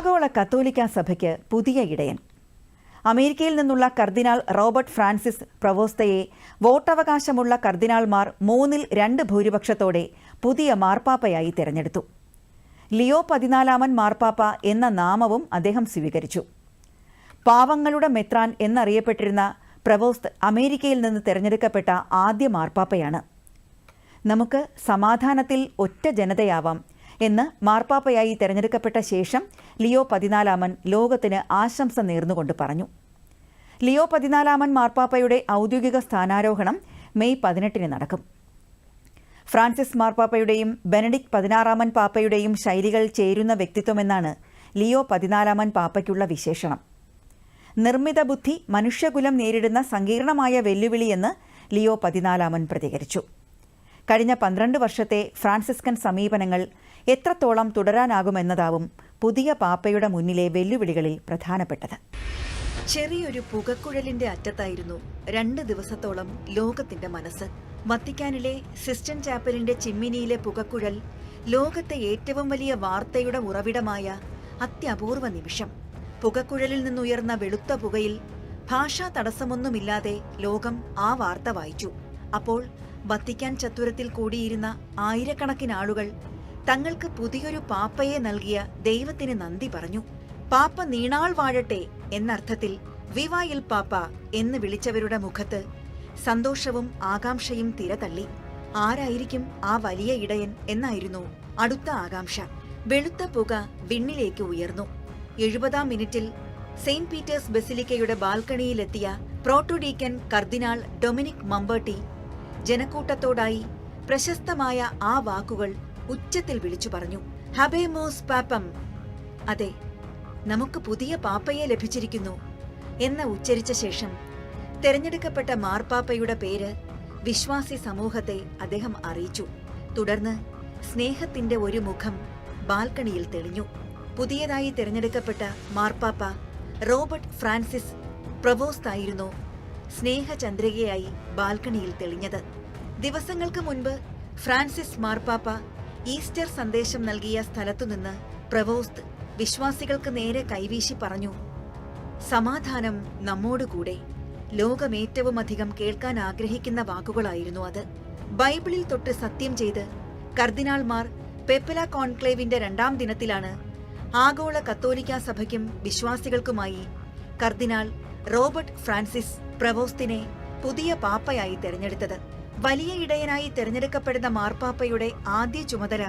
ആഗോള കത്തോലിക്ക സഭയ്ക്ക് പുതിയ ഇടയൻ. അമേരിക്കയിൽ നിന്നുള്ള കർദിനാൾ റോബർട്ട് ഫ്രാൻസിസ് പ്രവോസ്തയെ വോട്ടവകാശമുള്ള കർദിനാൾമാർ മൂന്നിൽ രണ്ട് ഭൂരിപക്ഷത്തോടെ പുതിയ മാർപ്പാപ്പയായി തിരഞ്ഞെടുത്തു. ലിയോ പതിനാലാമൻ മാർപ്പാപ്പ എന്ന നാമവും അദ്ദേഹം സ്വീകരിച്ചു. പാവങ്ങളുടെ മെത്രാൻ എന്നറിയപ്പെട്ടിരുന്ന പ്രവോസ്ത് അമേരിക്കയിൽ നിന്ന് തിരഞ്ഞെടുക്കപ്പെട്ട ആദ്യ മാർപ്പാപ്പയാണ്. നമുക്ക് സമാധാനത്തിൽ ഒറ്റ ജനതയാവാം എന്ന് മാർപ്പാപ്പയായി തെരഞ്ഞെടുക്കപ്പെട്ട ശേഷം ലിയോ പതിനാലാമൻ ലോകത്തിന് ആശംസ നേർന്നുകൊണ്ട് പറഞ്ഞു. ലിയോ പതിനാലാമൻ മാർപ്പാപ്പയുടെ ഔദ്യോഗിക സ്ഥാനാരോഹണം മെയ് പതിനെട്ടിന് നടക്കും. ഫ്രാൻസിസ് മാർപ്പാപ്പയുടെയും ബെനഡിക് പതിനാറാമൻ പാപ്പയുടെയും ശൈലികൾ ചേരുന്ന വ്യക്തിത്വമെന്നാണ് ലിയോ പതിനാലാമൻ പാപ്പയ്ക്കുള്ള വിശേഷണം. നിർമ്മിത ബുദ്ധി മനുഷ്യകുലം നേരിടുന്ന സങ്കീർണമായ വെല്ലുവിളിയെന്ന് ലിയോ പതിനാലാമൻ പ്രതികരിച്ചു. കഴിഞ്ഞ പന്ത്രണ്ട് വർഷത്തെ ഫ്രാൻസിസ്കൻ സമീപനങ്ങൾ എത്രത്തോളം തുടരാനാകുമെന്നതാവും പുതിയ പാപ്പയുടെ മുന്നിലെ വെല്ലുവിളികളിൽ പ്രധാനപ്പെട്ടത്. ചെറിയൊരു പുകക്കുഴലിന്റെ അറ്റത്തായിരുന്നു രണ്ട് ദിവസത്തോളം ലോകത്തിന്റെ മനസ്സ്. വത്തിക്കാനിലെ സിസ്റ്റൻ ചാപ്പലിന്റെ ചിമ്മിനിയിലെ പുകക്കുഴൽ ലോകത്തെ ഏറ്റവും വലിയ വാർത്തയുടെ ഉറവിടമായ അത്യപൂർവ നിമിഷം. പുകക്കുഴലിൽ നിന്നുയർന്ന വെളുത്ത പുകയിൽ ഭാഷാ തടസ്സമൊന്നുമില്ലാതെ ലോകം ആ വാർത്ത വായിച്ചു. അപ്പോൾ വത്തിക്കാൻ ചത്തുരത്തിൽ കൂടിയിരുന്ന ആയിരക്കണക്കിന് ആളുകൾ തങ്ങൾക്ക് പുതിയൊരു പാപ്പയെ നൽകിയ ദൈവത്തിന് നന്ദി പറഞ്ഞു. പാപ്പ നീണാൾ വാഴട്ടെ എന്നർത്ഥത്തിൽ വിവായിൽ പാപ്പ എന്ന് വിളിച്ചവരുടെ മുഖത്ത് സന്തോഷവും ആകാംക്ഷയും തിരതള്ളി. ആരായിരിക്കും ആ വലിയ ഇടയൻ എന്നായിരുന്നു അടുത്ത ആകാംക്ഷ. വെളുത്ത പുക വിണ്ണിലേക്ക് ഉയർന്നു. എഴുപതാം മിനിറ്റിൽ സെയിന്റ് പീറ്റേഴ്സ് ബസിലിക്കയുടെ ബാൽക്കണിയിലെത്തിയ പ്രോട്ടോഡീക്കൻ കർദിനാൾ ഡൊമിനിക് മമ്പേട്ടി ജനക്കൂട്ടത്തോടായി പ്രശസ്തമായ ആ വാക്കുകൾ ഉച്ചത്തിൽ വിളിച്ചു പറഞ്ഞു. ഹബേമോസ് പാപ്പം. അതെ നമുക്ക് പുതിയ പാപ്പയെ ലഭിച്ചിരിക്കുന്നു എന്ന് ഉച്ചരിച്ച ശേഷം തെരഞ്ഞെടുക്കപ്പെട്ട മാർപ്പാപ്പയുടെ പേര് വിശ്വാസി സമൂഹത്തെ അദ്ദേഹം അറിയിച്ചു. തുടർന്ന് സ്നേഹത്തിന്റെ ഒരു മുഖം ബാൽക്കണിയിൽ തെളിഞ്ഞു. പുതിയതായി തെരഞ്ഞെടുക്കപ്പെട്ട മാർപ്പാപ്പ റോബർട്ട് ഫ്രാൻസിസ് പ്രവോസ്തായിരുന്നു സ്നേഹചന്ദ്രികയായി ബാൽക്കണിയിൽ തെളിഞ്ഞത്. ദിവസങ്ങൾക്ക് മുൻപ് ഫ്രാൻസിസ് മാർപ്പാപ്പ ഈസ്റ്റർ സന്ദേശം നൽകിയ സ്ഥലത്തുനിന്ന് പ്രവോസ്ത് വിശ്വാസികൾക്ക് നേരെ കൈവീശി പറഞ്ഞു സമാധാനം നമ്മോടുകൂടെ. ലോകമേറ്റവുമധികം കേൾക്കാൻ ആഗ്രഹിക്കുന്ന വാക്കുകളായിരുന്നു അത്. ബൈബിളിൽ തൊട്ട് സത്യം ചെയ്ത് കർദിനാൾമാർ പെപ്പല കോൺക്ലേവിന്റെ രണ്ടാം ദിനത്തിലാണ് ആഗോള കത്തോലിക്ക സഭയ്ക്കും വിശ്വാസികൾക്കുമായി കർദിനാൾ റോബർട്ട് ഫ്രാൻസിസ് പ്രവോസ്തിനെ പുതിയ പാപ്പയായി തെരഞ്ഞെടുത്തത്. വലിയ ഇടയനായി തെരഞ്ഞെടുക്കപ്പെടുന്ന മാർപ്പാപ്പയുടെ ആദ്യ ചുമതല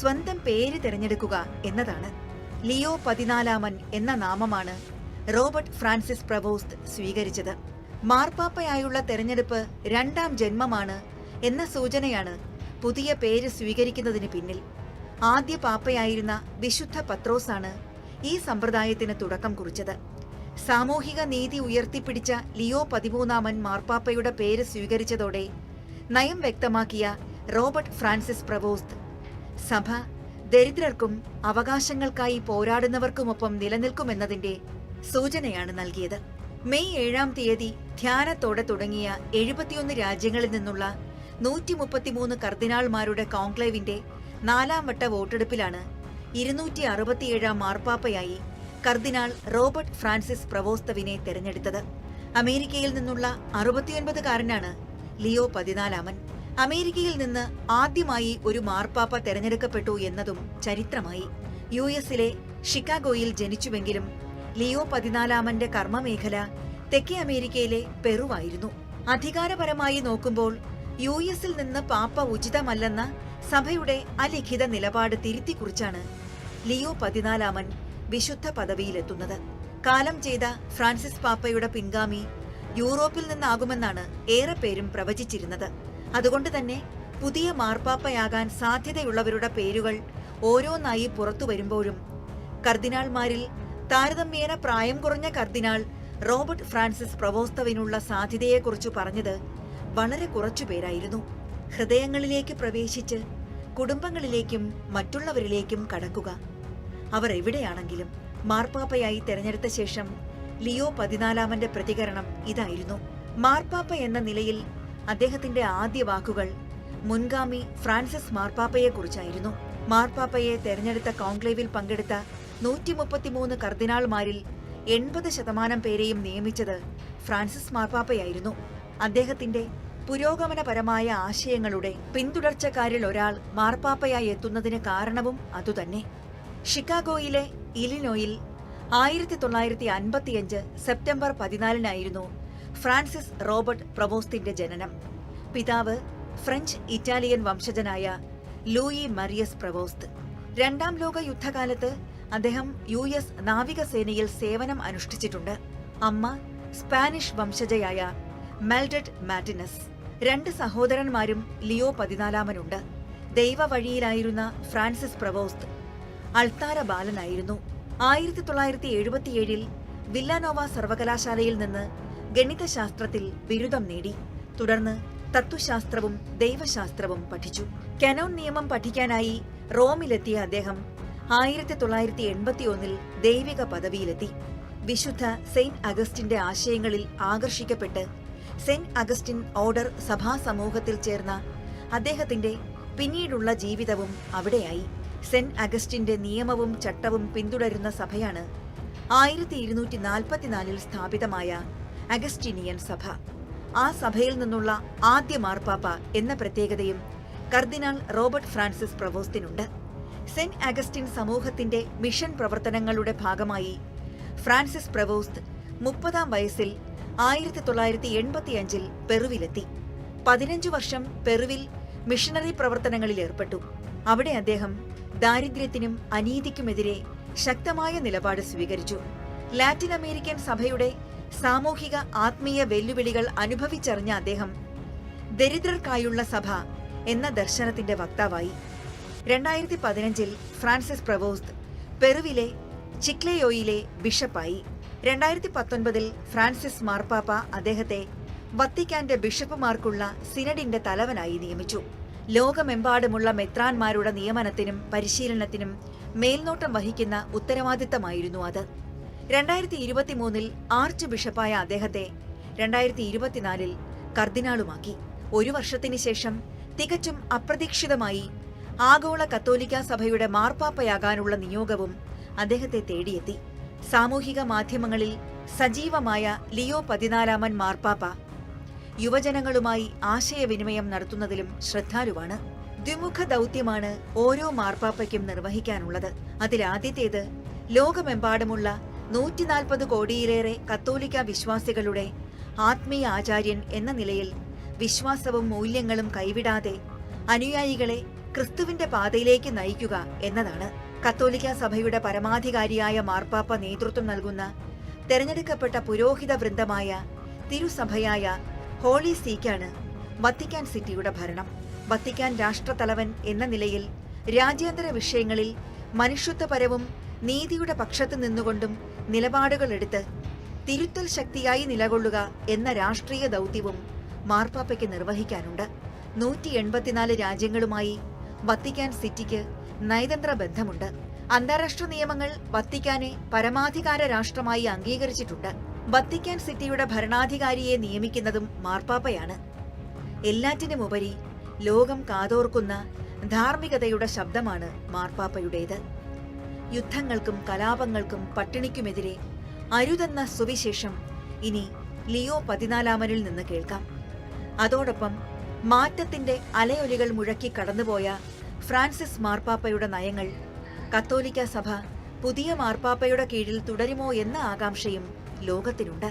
സ്വന്തം പേര് തിരഞ്ഞെടുക്കുക എന്നതാണ്. ലിയോ പതിനാലാമൻ എന്ന നാമമാണ് റോബർട്ട് ഫ്രാൻസിസ് പ്രവോസ്ത് സ്വീകരിച്ചത്. മാർപ്പാപ്പയായുള്ള തെരഞ്ഞെടുപ്പ് രണ്ടാം ജന്മമാണ് എന്ന സൂചനയാണ് പുതിയ പേര് സ്വീകരിക്കുന്നതിന് പിന്നിൽ. ആദ്യ പാപ്പയായിരുന്ന വിശുദ്ധ പത്രോസാണ് ഈ സമ്പ്രദായത്തിന് തുടക്കം കുറിച്ചത്. സാമൂഹിക നീതി ഉയർത്തിപ്പിടിച്ച ലിയോ പതിമൂന്നാമൻ മാർപ്പാപ്പയുടെ പേര് സ്വീകരിച്ചതോടെ നയം വ്യക്തമാക്കിയ റോബർട്ട് ഫ്രാൻസിസ് പ്രവോസ്ത്. സഭ ദരിദ്രർക്കും അവകാശങ്ങൾക്കായി പോരാടുന്നവർക്കുമൊപ്പം നിലനിൽക്കുമെന്നതിന്റെ സൂചനയാണ് നൽകിയത്. മെയ് ഏഴാം തീയതി ധ്യാനത്തോടെ തുടങ്ങിയ എഴുപത്തിയൊന്ന് രാജ്യങ്ങളിൽ നിന്നുള്ള നൂറ്റി മുപ്പത്തിമൂന്ന് കർദിനാൾമാരുടെ കോൺക്ലേവിന്റെ നാലാം വട്ട വോട്ടെടുപ്പിലാണ് ഇരുന്നൂറ്റി അറുപത്തിയേഴാം മാർപ്പാപ്പയായി കർദിനാൾ റോബർട്ട് ഫ്രാൻസിസ് പ്രവോസ്തവിനെ തെരഞ്ഞെടുത്തത്. അമേരിക്കയിൽ നിന്നുള്ള അറുപത്തിയൊൻപതുകാരനാണ് ലിയോ പതിനാലാമൻ. അമേരിക്കയിൽ നിന്ന് ആദ്യമായി ഒരു മാർപ്പാപ്പ തെരഞ്ഞെടുക്കപ്പെട്ടു എന്നതും ചരിത്രമായി. യു എസിലെ ഷിക്കാഗോയിൽ ജനിച്ചുവെങ്കിലും ലിയോ പതിനാലാമന്റെ കർമ്മമേഖല തെക്കേ അമേരിക്കയിലെ പെറുവായിരുന്നു. അധികാരപരമായി നോക്കുമ്പോൾ യു എസിൽ നിന്ന് പാപ്പ ഉചിതമല്ലെന്ന സഭയുടെ അലിഖിത നിലപാട് തിരുത്തിക്കുറിച്ചാണ് ലിയോ പതിനാലാമൻ വിശുദ്ധ പദവിയിലെത്തുന്നത് കാലം ചെയ്ത ഫ്രാൻസിസ് പാപ്പയുടെ പിൻഗാമി യൂറോപ്പിൽ നിന്നാകുമെന്നാണ് ഏറെ പേരും പ്രവചിച്ചിരുന്നത്. അതുകൊണ്ട് തന്നെ പുതിയ മാർപ്പാപ്പയാകാൻ സാധ്യതയുള്ളവരുടെ പേരുകൾ ഓരോന്നായി പുറത്തു വരുമ്പോഴും കർദിനാൾമാരിൽ താരതമ്യേന പ്രായം കുറഞ്ഞ കർദിനാൾ റോബർട്ട് ഫ്രാൻസിസ് പ്രവോസ്തവിനുള്ള സാധ്യതയെക്കുറിച്ച് പറഞ്ഞത് വളരെ കുറച്ചു പേരായിരുന്നു. ഹൃദയങ്ങളിലേക്ക് പ്രവേശിച്ച് കുടുംബങ്ങളിലേക്കും മറ്റുള്ളവരിലേക്കും കടക്കുക. അവർ എവിടെയാണെങ്കിലും മാർപ്പാപ്പയായി തെരഞ്ഞെടുത്ത ശേഷം ലിയോ പതിനാലാമന്റെ പ്രതികരണം ഇതായിരുന്നു. മാർപ്പാപ്പ എന്ന നിലയിൽ അദ്ദേഹത്തിന്റെ ആദ്യ വാക്കുകൾ മുൻഗാമി ഫ്രാൻസിസ് മാർപ്പാപ്പയെക്കുറിച്ചായിരുന്നു. മാർപ്പാപ്പയെ തെരഞ്ഞെടുത്ത കോൺക്ലേവിൽ പങ്കെടുത്ത നൂറ്റി മുപ്പത്തിമൂന്ന് കർദിനാൾമാരിൽ എൺപത് ശതമാനം പേരെയും നിയമിച്ചത് ഫ്രാൻസിസ് മാർപ്പാപ്പയായിരുന്നു. അദ്ദേഹത്തിന്റെ പുരോഗമനപരമായ ആശയങ്ങളുടെ പിന്തുടർച്ചക്കാരിൽ ഒരാൾ മാർപ്പാപ്പയായി എത്തുന്നതിന് കാരണവും അതുതന്നെ. ഷിക്കാഗോയിലെ ഇലിനോയിൽ ആയിരത്തി തൊള്ളായിരത്തി അൻപത്തിയഞ്ച് സെപ്റ്റംബർ പതിനാലിനായിരുന്നു ഫ്രാൻസിസ് റോബർട്ട് പ്രവോസ്തിന്റെ ജനനം. പിതാവ് ഫ്രഞ്ച് ഇറ്റാലിയൻ വംശജനായ ലൂയി മറിയസ് പ്രവോസ്ത്. രണ്ടാം ലോക യുദ്ധകാലത്ത് അദ്ദേഹം യു എസ് നാവികസേനയിൽ സേവനം അനുഷ്ഠിച്ചിട്ടുണ്ട്. അമ്മ സ്പാനിഷ് വംശജയായ മെൽഡഡ് മാറ്റിനസ് രണ്ട് സഹോദരന്മാരും ലിയോ പതിനാലാമനുണ്ട്. ദൈവവഴിയിലായിരുന്ന ഫ്രാൻസിസ് പ്രവോസ്ത് അൾത്താര ബാലനായിരുന്നു. ആയിരത്തി തൊള്ളായിരത്തി എഴുപത്തിയേഴിൽ വില്ലാനോവ സർവകലാശാലയിൽ നിന്ന് ഗണിതശാസ്ത്രത്തിൽ ബിരുദം നേടി. തുടർന്ന് തത്വശാസ്ത്രവും ദൈവശാസ്ത്രവും പഠിച്ചു. കനോൺ നിയമം പഠിക്കാനായി റോമിലെത്തിയ അദ്ദേഹം ആയിരത്തി തൊള്ളായിരത്തി എൺപത്തിയൊന്നിൽ ദൈവിക പദവിയിലെത്തി. വിശുദ്ധ സെയിന്റ് അഗസ്റ്റിന്റെ ആശയങ്ങളിൽ ആകർഷിക്കപ്പെട്ട് സെയിന്റ് അഗസ്റ്റിൻ ഓർഡർ സഭാസമൂഹത്തിൽ ചേർന്ന അദ്ദേഹത്തിന്റെ പിന്നീടുള്ള ജീവിതവും അവിടെയായി. സെന്റ് അഗസ്റ്റിന്റെ നിയമവും ചട്ടവും പിന്തുടരുന്ന സഭയാണ് ആയിരത്തി ഇരുന്നൂറ്റി നാൽപ്പത്തിനാലിൽ സ്ഥാപിതമായ അഗസ്റ്റിനിയൻ സഭ. ആ സഭയിൽ നിന്നുള്ള ആദ്യ മാർപ്പാപ്പ എന്ന പ്രത്യേകതയും കർദിനാൾ റോബർട്ട് ഫ്രാൻസിസ് പ്രവോസ്റ്റിനുണ്ട് സെന്റ് അഗസ്റ്റിൻ സമൂഹത്തിന്റെ മിഷൻ പ്രവർത്തനങ്ങളുടെ ഭാഗമായി ഫ്രാൻസിസ് പ്രവോസ്ത് മുപ്പതാം വയസ്സിൽ ആയിരത്തി തൊള്ളായിരത്തി എൺപത്തിയഞ്ചിൽ പെറുവിലെത്തി. പതിനഞ്ചു വർഷം പെറുവിൽ മിഷണറി പ്രവർത്തനങ്ങളിൽ ഏർപ്പെട്ടു. അവിടെ അദ്ദേഹം ദാരിദ്ര്യത്തിനും അനീതിക്കുമെതിരെ ശക്തമായ നിലപാട് സ്വീകരിച്ചു. ലാറ്റിൻ അമേരിക്കൻ സഭയുടെ സാമൂഹിക ആത്മീയ വെല്ലുവിളികൾ അനുഭവിച്ചറിഞ്ഞ അദ്ദേഹം ദരിദ്രർക്കായുള്ള സഭ എന്ന ദർശനത്തിന്റെ വക്താവായി. രണ്ടായിരത്തി പതിനഞ്ചിൽ ഫ്രാൻസിസ് പ്രവോസ്ത് പെറുവിലെ ചിക്ലയോയിലെ ബിഷപ്പായി. രണ്ടായിരത്തി പത്തൊൻപതിൽ ഫ്രാൻസിസ് മാർപ്പാപ്പ അദ്ദേഹത്തെ വത്തിക്കാന്റെ ബിഷപ്പുമാർക്കുള്ള സിനഡിന്റെ തലവനായി നിയമിച്ചു. ലോകമെമ്പാടുമുള്ള മെത്രാന്മാരുടെ നിയമനത്തിനും പരിശീലനത്തിനും മേൽനോട്ടം വഹിക്കുന്ന ഉത്തരവാദിത്തമായിരുന്നു അത്. രണ്ടായിരത്തി ഇരുപത്തിമൂന്നിൽ ആർച്ച് ബിഷപ്പായ അദ്ദേഹത്തെ രണ്ടായിരത്തി ഇരുപത്തിനാലിൽ കർദിനാളുമാക്കി. ഒരു വർഷത്തിന് ശേഷം തികച്ചും അപ്രതീക്ഷിതമായി ആഗോള കത്തോലിക്ക സഭയുടെ മാർപ്പാപ്പയാകാനുള്ള നിയോഗവും അദ്ദേഹത്തെ തേടിയെത്തി. സാമൂഹിക മാധ്യമങ്ങളിൽ സജീവമായ ലിയോ പതിനാലാമൻ മാർപ്പാപ്പ യുവജനങ്ങളുമായി ആശയവിനിമയം നടത്തുന്നതിലും ശ്രദ്ധാലുവാണ്. ദ്വിമുഖ ദൗത്യമാണ് ഓരോ മാർപ്പാപ്പയ്ക്കും നിർവഹിക്കാനുള്ളത്. അതിലാദ്യത്തേത് ലോകമെമ്പാടുമുള്ള നൂറ്റിനാൽപ്പത് കോടിയിലേറെ കത്തോലിക്ക വിശ്വാസികളുടെ ആത്മീയ ആചാര്യൻ എന്ന നിലയിൽ വിശ്വാസവും മൂല്യങ്ങളും കൈവിടാതെ അനുയായികളെ ക്രിസ്തുവിന്റെ പാതയിലേക്ക് നയിക്കുക എന്നതാണ് കത്തോലിക്ക സഭയുടെ പരമാധികാരിയായ മാർപ്പാപ്പ നേതൃത്വം നൽകുന്ന തെരഞ്ഞെടുക്കപ്പെട്ട പുരോഹിത വൃന്ദമായ തിരുസഭയായ ഹോളി സീക്കാണ് വത്തിക്കാൻ സിറ്റിയുടെ ഭരണം. വത്തിക്കാൻ രാഷ്ട്രതലവൻ എന്ന നിലയിൽ രാജ്യാന്തര വിഷയങ്ങളിൽ മനുഷ്യത്വപരവും നീതിയുടെ പക്ഷത്ത് നിന്നുകൊണ്ടും നിലപാടുകളെടുത്ത് തിരുത്തൽ ശക്തിയായി നിലകൊള്ളുക എന്ന രാഷ്ട്രീയ ദൗത്യവും മാർപ്പാപ്പയ്ക്ക് നിർവഹിക്കാനുണ്ട്. നൂറ്റി എൺപത്തിനാല് രാജ്യങ്ങളുമായി വത്തിക്കാൻ സിറ്റിക്ക് നയതന്ത്ര ബന്ധമുണ്ട്. അന്താരാഷ്ട്ര നിയമങ്ങൾ വത്തിക്കാനെ പരമാധികാര രാഷ്ട്രമായി അംഗീകരിച്ചിട്ടുണ്ട്. വത്തിക്കാൻ സിറ്റിയുടെ ഭരണാധികാരിയെ നിയമിക്കുന്നതും മാർപ്പാപ്പയാണ്. എല്ലാറ്റിനുമുപരി ലോകം കാതോർക്കുന്ന ധാർമ്മികതയുടെ ശബ്ദമാണ് മാർപ്പാപ്പയുടേത്. യുദ്ധങ്ങൾക്കും കലാപങ്ങൾക്കും പട്ടിണിക്കുമെതിരെ അരുതെന്ന സുവിശേഷം ഇനി ലിയോ പതിനാലാമനിൽ നിന്ന് കേൾക്കാം. അതോടൊപ്പം മാറ്റത്തിന്റെ അലയൊലികൾ മുഴക്കി കടന്നുപോയ ഫ്രാൻസിസ് മാർപ്പാപ്പയുടെ നയങ്ങൾ കത്തോലിക്ക സഭ പുതിയ മാർപ്പാപ്പയുടെ കീഴിൽ തുടരുമോ എന്ന ആകാംക്ഷയും ലോകത്തിനുണ്ട്.